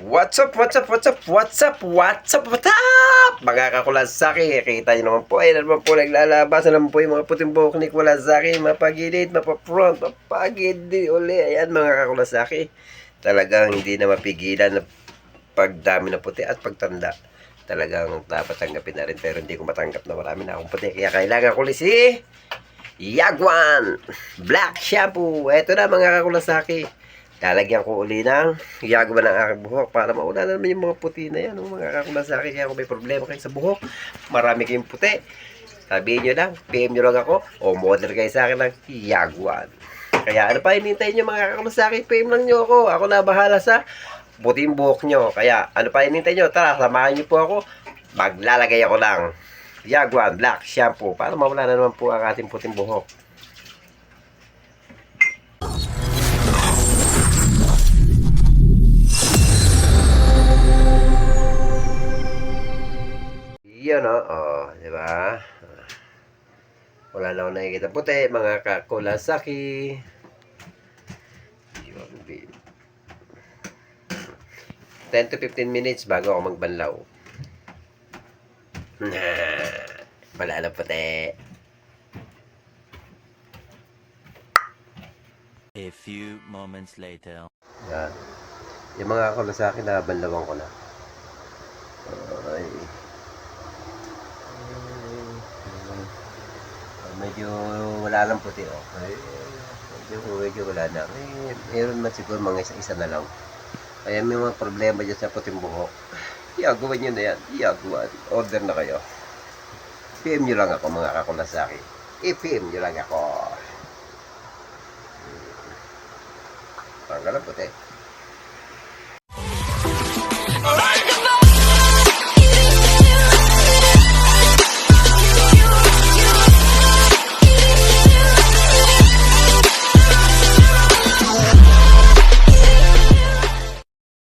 What's up, what's up, what's up, what's up, what's up, what's up? Mga kakulasaki, kita nyo naman po, ayun naman po, naglalabas na naman po yung mga puting buhok ni Kulasaki, mapagilid, mapafront, mapagilid uli, ayan mga kakulasaki. Talagang hindi na mapigilan na pagdami na puti at pagtanda. Talagang dapat tanggapin na rin, pero hindi ko matanggap na marami na akong puti, kaya kailangan ko si Yagwan Black Shampoo. Ito na mga kakulasaki. Lalagyan ko uli ng Yagwan ng aking buhok para mauna na naman yung mga puti na yan. oh, mga kakulasaki. Kaya kung may problema kayo sa buhok, marami kayong puti. Sabihin nyo lang, PM nyo lang ako, o model kayo sa akin ng Yagwan. Kaya ano pa hinintay nyo mga kakulasaki, PM lang nyo ako. Ako na bahala sa puting buhok nyo. Kaya ano pa hinintay nyo, tara, samahan nyo po ako. Maglalagay ako ng Yagwan Black Shampoo para mawala na naman po ang ating puting buhok. Yun o, oh, di ba? Wala na akong nakikita puti, mga kakulasaki. Yun, bi- 10 to 15 minutes bago ako magbanlaw. Wala na puti. A few moments later. Yan. Yung mga ako na nabanlawan ko na. Ay. medyo wala lang puti oh. Ay, medyo, medyo wala na. Ay, meron man siguro mga isa-isa na lang. Kaya may mga problema dyan sa puting buhok. Iyagawa nyo na yan. Iyagawa. Order na kayo. PM nyo lang ako mga kakulasaki. I-PM nyo lang ako. Tanggal ang puti. Alright!